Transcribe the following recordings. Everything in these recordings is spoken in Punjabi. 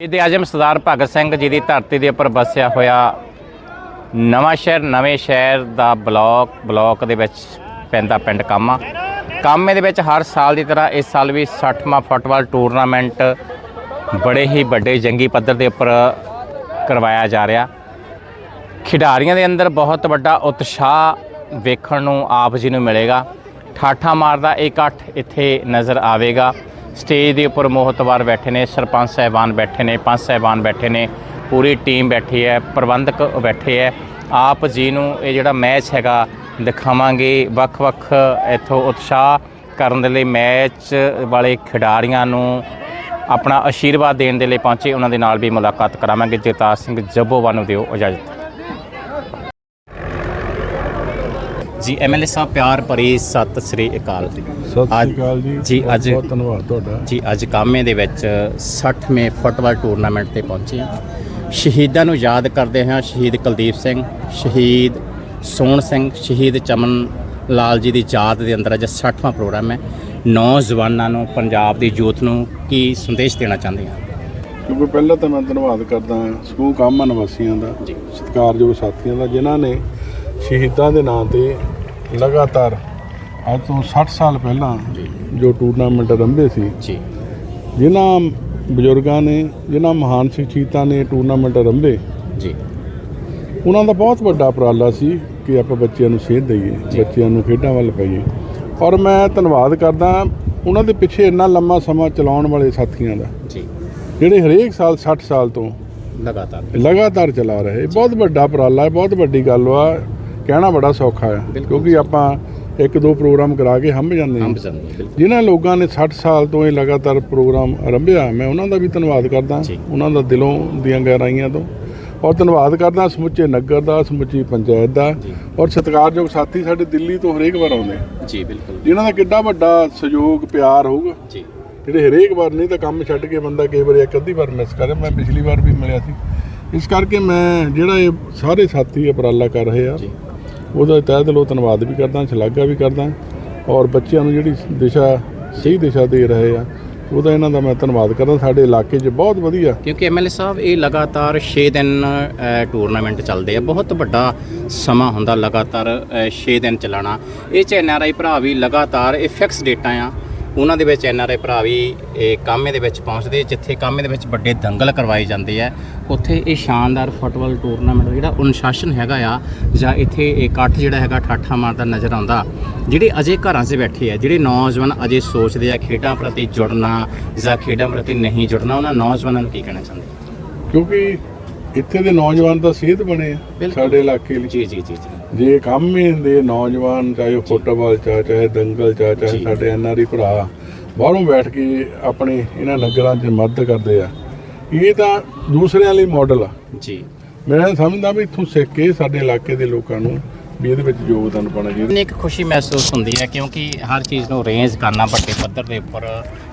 ਇਹਦੇ ਆਜਮ ਸਰਦਾਰ ਭਗਤ ਸਿੰਘ ਜੀ ਦੀ ਧਰਤੀ ਦੇ ਉੱਪਰ ਵਸਿਆ ਹੋਇਆ ਨਵਾਂ ਸ਼ਹਿਰ, ਨਵੇਂ ਸ਼ਹਿਰ ਦਾ ਬਲਾਕ ਬਲਾਕ ਦੇ ਵਿੱਚ ਪੈਂਦਾ ਪਿੰਡ ਕਾਮਾ। ਕਾਮੇ ਦੇ ਵਿੱਚ ਹਰ ਸਾਲ ਦੀ ਤਰ੍ਹਾਂ ਇਸ ਸਾਲ ਵੀ 60ਵਾਂ ਫੁੱਟਬਾਲ ਟੂਰਨਾਮੈਂਟ ਬੜੇ ਹੀ ਵੱਡੇ ਜੰਗੀ ਪੱਧਰ ਦੇ ਉੱਪਰ ਕਰਵਾਇਆ ਜਾ ਰਿਹਾ। ਖਿਡਾਰੀਆਂ ਦੇ ਅੰਦਰ ਬਹੁਤ ਵੱਡਾ ਉਤਸ਼ਾਹ ਵੇਖਣ ਨੂੰ ਆਪ ਜੀ ਨੂੰ ਮਿਲੇਗਾ। ਠਾਠਾ ਮਾਰਦਾ ਇਹ ਇਕੱਠ ਇੱਥੇ ਨਜ਼ਰ ਆਵੇਗਾ। ਸਟੇਜ ਦੇ ਉੱਪਰ ਮੋਹਤਵਾਰ ਬੈਠੇ ਨੇ, ਸਰਪੰਚ ਸਾਹਿਬਾਨ ਬੈਠੇ ਨੇ, ਪੰਚ ਸਾਹਿਬਾਨ ਬੈਠੇ ਨੇ, ਪੂਰੀ ਟੀਮ ਬੈਠੀ ਹੈ, ਪ੍ਰਬੰਧਕ ਬੈਠੇ ਹੈ। ਆਪ ਜੀ ਨੂੰ ਇਹ ਜਿਹੜਾ ਮੈਚ ਹੈਗਾ, ਦਿਖਾਵਾਂਗੇ। ਵੱਖ-ਵੱਖ ਇੱਥੋਂ ਉਤਸ਼ਾਹ ਕਰਨ ਦੇ ਲਈ ਮੈਚ ਵਾਲੇ ਖਿਡਾਰੀਆਂ ਨੂੰ ਆਪਣਾ ਆਸ਼ੀਰਵਾਦ ਦੇਣ ਦੇ ਲਈ ਪਹੁੰਚੇ, ਉਹਨਾਂ ਦੇ ਨਾਲ ਵੀ ਮੁਲਾਕਾਤ ਕਰਾਵਾਂਗੇ। ਜਗਤਾਰ ਸਿੰਘ ਜੱਬੋਵਾਲ ਨੂੰ ਦਿਓ ਇਜਾਜ਼ਤ। ਜੀ ਐਮਐਲਏ ਸਾਹਿਬ ਪਿਆਰ ਭਰੀ ਸਤਿ ਸ੍ਰੀ ਅਕਾਲ ਸਤਿ ਸ੍ਰੀ ਅਕਾਲ ਜੀ। ਜੀ, ਅੱਜ- ਬਹੁਤ ਧੰਨਵਾਦ ਤੁਹਾਡਾ। ਜੀ ਅੱਜ ਕਾਮੇ ਦੇ ਵਿੱਚ 60ਵੇਂ ਫੁੱਟਬਾਲ ਟੂਰਨਾਮੈਂਟ ਤੇ ਪਹੁੰਚੇ ਹਾਂ। ਸ਼ਹੀਦਾਂ ਨੂੰ ਯਾਦ ਕਰਦੇ ਹਾਂ ਸ਼ਹੀਦ ਕੁਲਦੀਪ ਸਿੰਘ ਸ਼ਹੀਦ ਸੋਹਣ ਸਿੰਘ ਸ਼ਹੀਦ ਚਮਨ ਲਾਲ ਜੀ ਦੀ ਯਾਦ ਦੇ ਅੰਦਰ ਅੱਜ 60ਵਾਂ ਪ੍ਰੋਗਰਾਮ ਹੈ। ਨੌਜਵਾਨਾਂ ਨੂੰ ਪੰਜਾਬ ਦੀ ਯੂਥ ਨੂੰ ਕੀ ਸੰਦੇਸ਼ ਦੇਣਾ ਚਾਹੁੰਦੇ ਹਾਂ ਕਿਉਂਕਿ ਪਹਿਲਾਂ ਤਾਂ ਮੈਂ ਧੰਨਵਾਦ ਕਰਦਾ ਹਾਂ ਸਮੂਹ ਕਾਮਾ ਨਿਵਾਸੀਆਂ ਦਾ ਜੀ। ਸਤਿਕਾਰਯੋਗ ਸਾਥੀਆਂ ਦਾ ਜਿਨ੍ਹਾਂ ਨੇ ਸ਼ਹੀਦਾਂ ਦੇ ਨਾਂ ਤੇ ਲਗਾਤਾਰ ਅੱਜ ਤੋਂ 60 ਸਾਲ ਪਹਿਲਾਂ ਜੋ। ਟੂਰਨਾਮੈਂਟ ਰੰਭੇ ਸੀ ਜੀ। ਜਿਨ੍ਹਾਂ ਬਜ਼ੁਰਗਾਂ ਨੇ ਜਿਨ੍ਹਾਂ ਮਹਾਨ ਸ਼ਖਸੀਅਤਾਂ ਨੇ ਟੂਰਨਾਮੈਂਟ ਰੰਭੇ ਜੀ। ਉਹਨਾਂ ਦਾ ਬਹੁਤ ਵੱਡਾ ਉਪਰਾਲਾ ਸੀ ਕਿ ਆਪਾਂ ਬੱਚਿਆਂ ਨੂੰ ਸੇਧ ਦਈਏ। ਬੱਚਿਆਂ ਨੂੰ ਖੇਡਾਂ ਵੱਲ ਪਾਈਏ। ਔਰ ਮੈਂ ਧੰਨਵਾਦ ਕਰਦਾ ਉਹਨਾਂ ਦੇ ਪਿੱਛੇ ਇੰਨਾ ਲੰਮਾ ਸਮਾਂ ਚਲਾਉਣ ਵਾਲੇ ਸਾਥੀਆਂ ਦਾ ਜੀ। ਜਿਹੜੇ ਹਰੇਕ ਸਾਲ 60 ਸਾਲ ਤੋਂ ਲਗਾਤਾਰ। ਲਗਾਤਾਰ ਚਲਾ ਰਹੇ। ਬਹੁਤ ਵੱਡਾ ਉਪਰਾਲਾ ਹੈ ਬਹੁਤ ਵੱਡੀ ਗੱਲ ਵਾ। ਕਹਿਣਾ ਬੜਾ ਸੌਖਾ ਹੈ। ਕਿਉਂਕਿ ਆਪਾਂ ਇੱਕ ਦੋ ਪ੍ਰੋਗਰਾਮ ਕਰਾ ਕੇ ਹੰਭ ਜਾਂਦੇ ਹਾਂ। ਜਿਨ੍ਹਾਂ ਲੋਕਾਂ ਨੇ 60 ਸਾਲ ਤੋਂ ਇਹ ਲਗਾਤਾਰ ਪ੍ਰੋਗਰਾਮ ਆਰੰਭਿਆ ਮੈਂ ਉਹਨਾਂ ਦਾ ਵੀ ਧੰਨਵਾਦ ਕਰਦਾ। ਉਹਨਾਂ ਦਾ ਦਿਲੋਂ ਦੀਆਂ ਗਹਿਰਾਈਆਂ ਤੋਂ। ਔਰ ਧੰਨਵਾਦ ਕਰਦਾ ਸਮੁੱਚੇ ਨਗਰ ਦਾ ਸਮੁੱਚੀ ਪੰਚਾਇਤ ਦਾ। ਔਰ ਸਤਿਕਾਰਯੋਗ ਸਾਥੀ ਸਾਡੇ ਦਿੱਲੀ ਤੋਂ ਹਰੇਕ ਵਾਰ ਆਉਂਦੇ ਜੀ ਬਿਲਕੁਲ। ਜਿਨ੍ਹਾਂ ਦਾ ਕਿੱਡਾ ਵੱਡਾ ਸਹਿਯੋਗ ਪਿਆਰ ਹੋਊਗਾ। ਜੀ। ਜਿਹੜੇ ਹਰੇਕ ਵਾਰ ਨਹੀਂ ਤਾਂ ਕੰਮ ਛੱਡ ਕੇ ਬੰਦਾ ਕਈ ਵਾਰੀ ਇੱਕ ਅੱਧੀ ਵਾਰ ਮਿਸ ਕਰੇ ਮੈਂ ਪਿਛਲੀ ਵਾਰ ਵੀ ਮਿਲਿਆ ਸੀ। ਇਸ ਕਰਕੇ ਮੈਂ ਜਿਹੜਾ ਇਹ ਸਾਰੇ ਸਾਥੀ ਉਪਰਾਲਾ ਕਰ ਰਹੇ ਆ ਉਹਦਾ ਤਹਿ ਦਿਲੋਂ ਧੰਨਵਾਦ ਵੀ ਕਰਦਾ, ਸ਼ਲਾਘਾ ਵੀ ਕਰਦਾ ਔਰ ਬੱਚਿਆਂ ਨੂੰ ਜਿਹੜੀ ਦਿਸ਼ਾ, ਸਹੀ ਦਿਸ਼ਾ ਦੇ ਰਹੇ ਆ, ਉਹਦਾ ਇਹਨਾਂ ਦਾ ਮੈਂ ਧੰਨਵਾਦ ਕਰਦਾ। ਸਾਡੇ ਇਲਾਕੇ 'ਚ ਬਹੁਤ ਵਧੀਆ ਕਿਉਂਕਿ ਐਮਐਲਏ ਸਾਹਿਬ ਇਹ ਲਗਾਤਾਰ 6 ਦਿਨ ਟੂਰਨਾਮੈਂਟ ਚੱਲਦੇ ਆ। ਬਹੁਤ ਵੱਡਾ ਸਮਾਂ ਹੁੰਦਾ ਲਗਾਤਾਰ 6 ਦਿਨ ਚੱਲਣਾ। ਇਹ ਚ ਐਨਆਰਆਈ ਭਰਾ ਵੀ ਲਗਾਤਾਰ ਇਹ ਫਿਕਸ ਡੇਟਾਂ ਆ। ਉਹਨਾਂ ਦੇ ਵਿੱਚ ਐਨਆਰਆਈ ਭਰਾ ਵੀ ਇਹ ਕਾਮੇ ਦੇ ਵਿੱਚ ਪਹੁੰਚਦੇ ਜਿੱਥੇ ਕਾਮੇ ਦੇ ਵਿੱਚ ਵੱਡੇ ਦੰਗਲ ਕਰਵਾਏ ਜਾਂਦੇ ਆ। ਉੱਥੇ ਇਹ ਸ਼ਾਨਦਾਰ ਫੁੱਟਬਾਲ ਟੂਰਨਾਮੈਂਟ ਜਿਹੜਾ ਅਨੁਸ਼ਾਸਨ ਹੈਗਾ ਆ ਜਾਂ ਇੱਥੇ ਇਹ ਇਕੱਠ ਜਿਹੜਾ ਹੈਗਾ ਠਾਠਾ ਮਾਰਦਾ ਨਜ਼ਰ ਆਉਂਦਾ। ਜਿਹੜੇ ਅਜੇ ਘਰਾਂ 'ਚ ਬੈਠੇ ਆ ਜਿਹੜੇ ਨੌਜਵਾਨ ਅਜੇ ਸੋਚਦੇ ਆ ਖੇਡਾਂ ਪ੍ਰਤੀ ਜੁੜਨਾ ਜਾਂ ਖੇਡਾਂ ਪ੍ਰਤੀ ਨਹੀਂ ਜੁੜਨਾ ਉਹਨਾਂ ਨੌਜਵਾਨਾਂ ਨੂੰ ਕੀ ਕਹਿਣਾ ਚਾਹੁੰਦੇ? ਕਿਉਂਕਿ ਇੱਥੇ ਦੇ ਨੌਜਵਾਨ ਤਾਂ ਸਿਹਤ ਬਣੇ ਆ। ਸਾਡੇ ਇਲਾਕੇ ਲਈ। ਜੀ ਜੀ ਜੀ। ਜੀ ਕੰਮ ਹੀ ਹੁੰਦੇ ਨੌਜਵਾਨ ਚਾਹੇ ਉਹ ਫੁੱਟਬਾਲ ਚਾ ਚਾਹੇ ਦੰਗਲ ਚਾ ਚਾਹੇ। ਸਾਡੇ ਐਨਆਰਈ ਭਰਾ ਬਾਹਰੋਂ ਬੈਠ ਕੇ ਆਪਣੇ ਇਹਨਾਂ ਨਗਰਾਂ 'ਚ ਮਦਦ ਕਰਦੇ ਆ। ਇਹ ਤਾਂ ਦੂਸਰਿਆਂ ਲਈ ਮਾਡਲ ਆ। ਜੀ। ਮੈਂ ਸਮਝਦਾ ਵੀ ਇੱਥੋਂ ਸਿੱਖ ਕੇ ਸਾਡੇ ਇਲਾਕੇ ਦੇ ਲੋਕਾਂ ਨੂੰ ਵੀ ਇਹਦੇ ਵਿੱਚ ਯੋਗਦਾਨ ਪਾਉਣਾ ਚਾਹੀਦਾ। ਇੱਕ ਖੁਸ਼ੀ ਮਹਿਸੂਸ ਹੁੰਦੀ ਹੈ ਕਿਉਂਕਿ ਹਰ ਚੀਜ਼ ਨੂੰ ਅਰੇਂਜ ਕਰਨਾ ਵੱਡੇ ਪੱਧਰ ਦੇ ਉੱਪਰ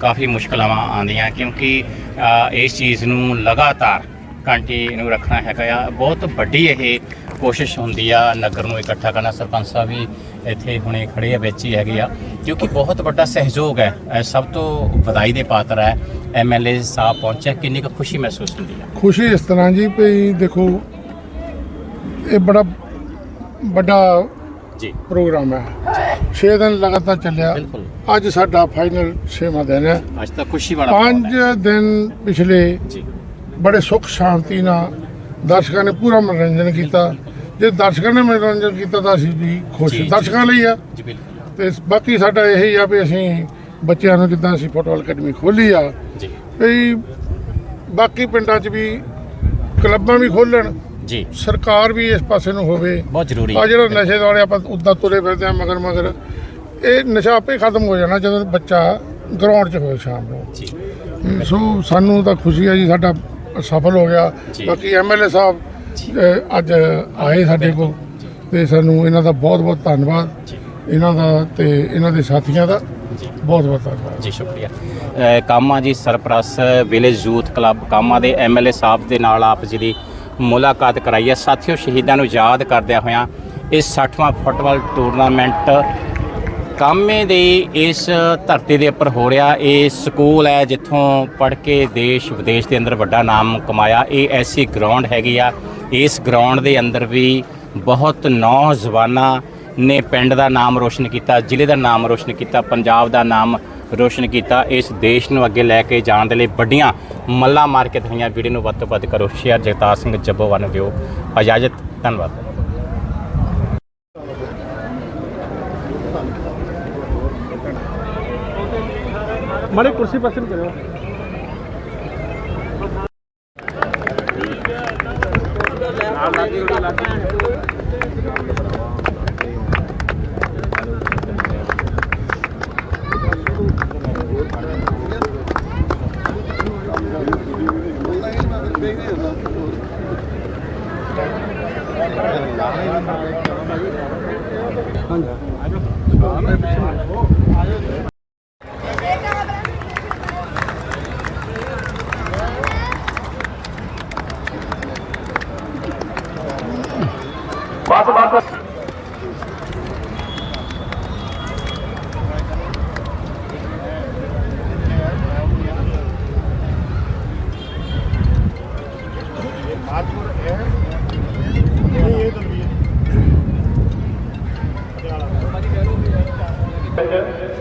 ਕਾਫੀ ਮੁਸ਼ਕਲਾਂ ਆਉਂਦੀਆਂ ਕਿਉਂਕਿ ਇਸ ਚੀਜ਼ ਨੂੰ ਲਗਾਤਾਰ ਕੰਟੀਨਿਊ ਰੱਖਣਾ ਹੈਗਾ ਆ। ਬਹੁਤ ਵੱਡੀ ਇਹ ਕੋਸ਼ਿਸ਼ ਹੁੰਦੀ ਆ ਨਗਰ ਨੂੰ ਇਕੱਠਾ ਕਰਨਾ। ਸਰਪੰਚ ਸਾਹਿਬ ਵੀ ਇੱਥੇ ਹੁਣੇ ਖੜੇ ਆ ਵਿੱਚ ਹੀ ਹੈਗੇ ਆ। ਕਿਉਂਕਿ ਬਹੁਤ ਵੱਡਾ ਸਹਿਯੋਗ ਹੈ। ਸਭ ਤੋਂ ਵਧਾਈ ਦੇ ਪਾਤਰ ਹੈ। ਐਮਐਲਏ ਸਾਹਿਬ ਪਹੁੰਚਿਆ ਕਿੰਨੀ ਕੁ ਖੁਸ਼ੀ ਮਹਿਸੂਸ ਹੁੰਦੀ ਆ? ਖੁਸ਼ੀ ਇਸ ਤਰ੍ਹਾਂ ਜੀ ਵੀ ਦੇਖੋ ਇਹ ਬੜਾ ਵੱਡਾ ਜੀ। ਪ੍ਰੋਗਰਾਮ ਹੈ। 6 ਦਿਨ ਲਗਾਤਾਰ ਚੱਲਿਆ। ਬਿਲਕੁਲ। ਅੱਜ ਸਾਡਾ ਫਾਈਨਲ 6ਵਾਂ ਦਿਨ ਹੈ। ਅੱਜ ਤਾਂ ਖੁਸ਼ੀ ਵਾਲਾ ਮਾਹੌਲ ਪੰਜ ਹੈ। ਦਿਨ ਪਿਛਲੇ ਜੀ। ਬੜੇ ਸੁੱਖ ਸ਼ਾਂਤੀ ਨਾਲ ਦਰਸ਼ਕਾਂ ਨੇ ਪੂਰਾ ਮਨੋਰੰਜਨ ਕੀਤਾ। ਜੇ ਦਰਸ਼ਕਾਂ ਨੇ ਮਨੋਰੰਜਨ ਕੀਤਾ ਤਾਂ ਅਸੀਂ ਵੀ ਖੁਸ਼। ਦਰਸ਼ਕਾਂ ਲਈ ਆ। ਤੇ ਬਾਕੀ ਸਾਡਾ ਇਹੀ ਆ ਵੀ ਅਸੀਂ ਬੱਚਿਆਂ ਨੂੰ ਜਿੱਦਾਂ ਅਸੀਂ ਫੁੱਟਬਾਲ ਅਕੈਡਮੀ ਖੋਲੀ ਆ ਜੀ। ਵੀ ਬਾਕੀ ਪਿੰਡਾਂ 'ਚ ਵੀ ਕਲੱਬਾਂ ਵੀ ਖੋਲਣ ਜੀ। ਸਰਕਾਰ ਵੀ ਇਸ ਪਾਸੇ ਨੂੰ ਹੋਵੇ। ਬਹੁਤ ਜ਼ਰੂਰੀ ਆ ਹੈ। ਜਿਹੜਾ ਨਸ਼ੇ ਵਾਲੇ ਆਪਾਂ ਉਦਾਂ ਤੁਰੇ ਫਿਰਦੇ ਆ ਮਗਰ ਮਗਰ ਇਹ ਨਸ਼ਾ ਆਪੇ ਖਤਮ ਹੋ ਜਾਣਾ ਜਦੋਂ ਬੱਚਾ ਗਰਾਊਂਡ 'ਚ ਹੋਵੇ ਸ਼ਾਮ ਨੂੰ। ਜੀ। ਸੋ ਸਾਨੂੰ ਤਾਂ ਖੁਸ਼ੀ ਹੈ ਜੀ ਸਾਡਾ ਸਫਲ ਹੋ ਗਿਆ। ਬਾਕੀ ਐਮਐਲਏ ਸਾਹਿਬ ਅੱਜ ਆਏ ਸਾਡੇ ਕੋਲ ਤੇ ਸਾਨੂੰ ਇਹਨਾਂ ਦਾ ਬਹੁਤ ਬਹੁਤ ਧੰਨਵਾਦ। ਇਹਨਾਂ ਦਾ ਤੇ ਇਹਨਾਂ ਦੇ ਸਾਥੀਆਂ ਦਾ ਬਹੁਤ ਬਹੁਤ ਧੰਨਵਾਦ। ਜੀ ਸ਼ੁਕਰੀਆ। ਕਾਮਾ ਜੀ ਸਰਪ੍ਰਸਤ ਵਿਲੇਜ ਯੂਥ ਕਲੱਬ ਕਾਮਾ ਦੇ ਐਮਐਲਏ ਸਾਹਿਬ ਦੇ ਨਾਲ ਆਪ ਜੀ ਦੀ ਮੁਲਾਕਾਤ ਕਰਾਈ ਹੈ। ਸਾਥੀਓ ਸ਼ਹੀਦਾਂ ਨੂੰ ਯਾਦ ਕਰਦਿਆਂ ਹੋਇਆਂ ਇਸ 60ਵਾਂ ਫੁੱਟਬਾਲ ਟੂਰਨਾਮੈਂਟ ਕਾਮੇ ਦੇ ਇਸ ਧਰਤੀ ਦੇ ਉੱਪਰ ਹੋ ਰਿਹਾ ਇਹ ਸਕੂਲ ਹੈ, ਜਿੱਥੋਂ ਪੜ੍ਹ ਕੇ ਦੇਸ਼ ਵਿਦੇਸ਼ ਦੇ ਅੰਦਰ ਵੱਡਾ ਨਾਮ ਕਮਾਇਆ। ਇਹ ਐਸੀ ਗਰਾਊਂਡ ਹੈਗੀ ਆ। ਇਸ ਗਰਾਊਂਡ ਦੇ ਅੰਦਰ ਵੀ ਬਹੁਤ ਨੌਜਵਾਨਾਂ ਨੇ ਪਿੰਡ ਦਾ ਨਾਮ ਰੋਸ਼ਨ ਕੀਤਾ, ਜ਼ਿਲ੍ਹੇ ਦਾ ਨਾਮ ਰੋਸ਼ਨ ਕੀਤਾ, ਪੰਜਾਬ ਦਾ ਨਾਮ ਰੋਸ਼ਨ ਕੀਤਾ। ਇਸ ਦੇਸ਼ ਨੂੰ ਅੱਗੇ ਲੈ ਕੇ ਜਾਣ ਦੇ ਲਈ ਵੱਡੀਆਂ ਮੱਲਾਂ ਮਾਰ ਕੇ ਦਿਖਾਈਆਂ। ਵੀਡੀਓ ਨੂੰ ਵੱਧ ਤੋਂ ਵੱਧ ਕਰੋ। ਸ਼ੇਅਰ ਜਗਤਾਰ ਸਿੰਘ ਜੱਬੋਵਾਲ ਨੂੰ ਦਿਓ ਇਜਾਜ਼ਤ। ਧੰਨਵਾਦ। ਮਾੜੇ ਕੁਰਸੀ ਪਾਸੇ ਨੂੰ ਕਰਿਓ ਬਸ ਬਸ Thank you.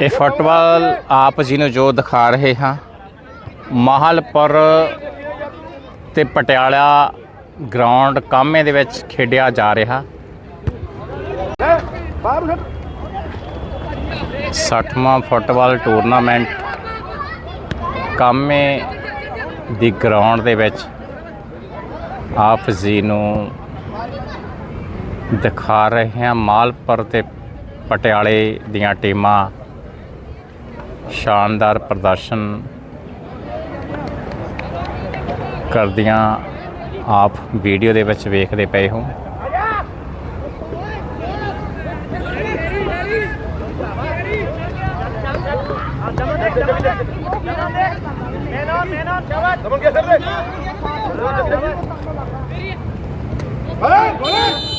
ਇਹ ਫੁੱਟਬਾਲ ਆਪ ਜੀ ਨੂੰ ਜੋ ਦਿਖਾ ਰਹੇ ਹਾਂ। ਮਾਹਲਪੁਰ ਤੇ ਪਟਿਆਲਾ ਗਰਾਊਂਡ ਕਾਮੇ ਦੇ ਵਿੱਚ ਖੇਡਿਆ ਜਾ ਰਿਹਾ। 60ਵਾਂ ਫੁੱਟਬਾਲ ਟੂਰਨਾਮੈਂਟ ਕਾਮੇ ਦੀ ਗਰਾਊਂਡ ਦੇ ਵਿੱਚ ਆਪ ਜੀ ਨੂੰ ਦਿਖਾ ਰਹੇ ਹਾਂ ਮਾਲਪੁਰ ਤੇ ਪਟਿਆਲੇ ਦੀਆਂ ਟੀਮਾਂ। ਸ਼ਾਨਦਾਰ ਪ੍ਰਦਰਸ਼ਨ ਕਰਦੀਆਂ ਆਪ ਵੀਡੀਓ ਦੇ ਵਿੱਚ ਵੇਖਦੇ ਪਏ ਹੋ।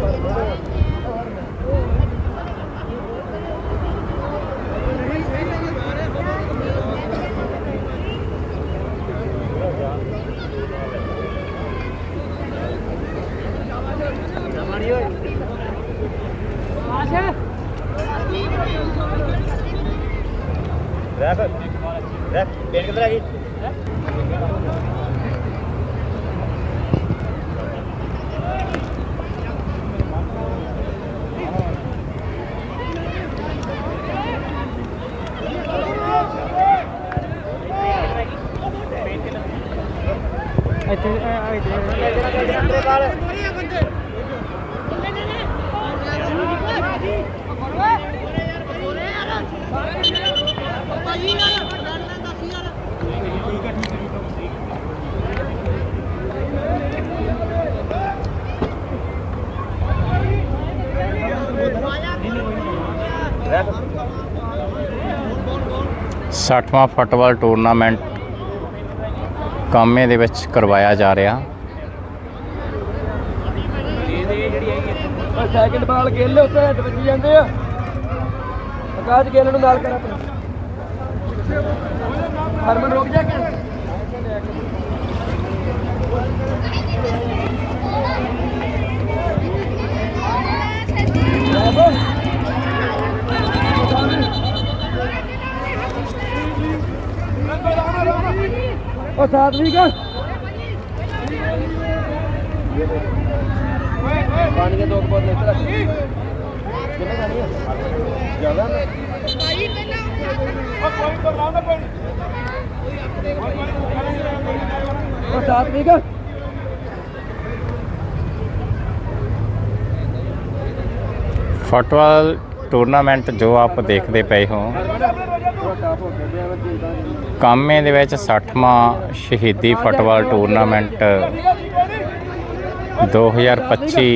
Rabbit. Rabbit. Rabbit. Rabbit. Rabbit. Rabbit. ਸੱਠਵਾਂ ਫੁੱਟਬਾਲ ਟੂਰਨਾਮੈਂਟ ਕੰਮ ਦੇ ਵਿੱਚ ਕਰਵਾਇਆ ਜਾ ਰਿਹਾ। ਸੈਕਿੰਡ ਬਾਲ ਗਿੱਲ ਉੱਤੇ ਹੱਥ ਵੱਜੀ ਜਾਂਦੇ ਆ। ਆਕਾਸ਼ ਗਿੱਲ ਨੂੰ ਨਾਲ ਕਰ ਆਪਣਾ ਹਰਮਨ ਰੁਕ ਜਾ ਕੇ। ਉਹ ਸਾਥ ਵੀ ਕਰ ਪਾਣੀ ਦੇ ਦੋ ਕੁ ਬੋਤਲ ਇੱਥੇ ਰੱਖ ਕਿੰਨੇ ਖਾਣੀ ਹੈ ਜ਼ਿਆਦਾ ਨਾ ਉਹ ਸਾਥ ਠੀਕ ਆ ਫੁੱਟਬਾਲ ਟੂਰਨਾਮੈਂਟ ਜੋ ਆਪ ਦੇਖਦੇ ਪਏ ਹੋ ਟਾਪ ਹੋ ਗਿਆ ਮੈਂ ਜਿੰਦਾ ਕਾਮੇ ਦੇ ਵਿੱਚ 60ਵਾਂ ਸ਼ਹੀਦੀ ਫੁੱਟਬਾਲ ਟੂਰਨਾਮੈਂਟ 2025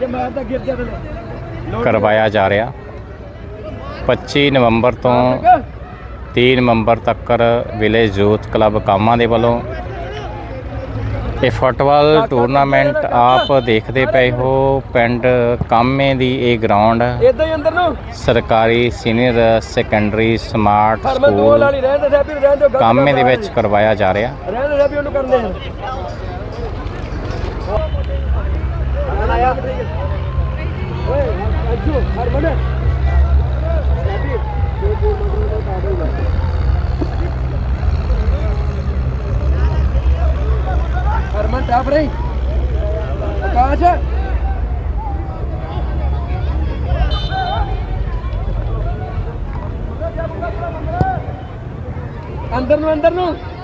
ਜੇ ਮਾਰਦਾ ਕਰਵਾਇਆ ਜਾ ਰਿਹਾ। 25 ਨਵੰਬਰ ਤੋਂ 3 ਨਵੰਬਰ ਤੱਕ ਵਿਲੇਜ ਯੂਥ ਕਲੱਬ ਕਾਮਾ ਦੇ ਵੱਲੋਂ ਇਹ ਫੁੱਟਬਾਲ ਟੂਰਨਾਮੈਂਟ ਆਪ ਦੇਖਦੇ ਪਏ ਹੋ। ਪਿੰਡ ਕਾਮੇ ਦੀ ਇਹ ਗਰਾਊਂਡ ਇਦਾਂ ਹੀ ਅੰਦਰ ਨੂੰ। ਸਰਕਾਰੀ ਸੀਨੀਅਰ ਸੈਕੰਡਰੀ ਸਮਾਰਟ ਸਕੂਲ ਕਾਮੇ ਦੇ ਵਿੱਚ ਕਰਵਾਇਆ ਜਾ ਰਿਹਾ। ਰਹਿਣ ਦੇ ਸੈਪੀ ਉਹਨੂੰ ਕਰਦੇ ਆ ਆਇਆ ਓਏ ਅੱਜੂ ਹਰਮਨ ਸੈਪੀ ਦੋ ਦੋ ਮਗਰ ਦਾ ਕਾਬਲ ਦਾ ਹਰਮਨ ਟਾਪ ਰਹੀ ਅੰਦਰ ਨੂੰ ਅੰਦਰ ਨੂੰ।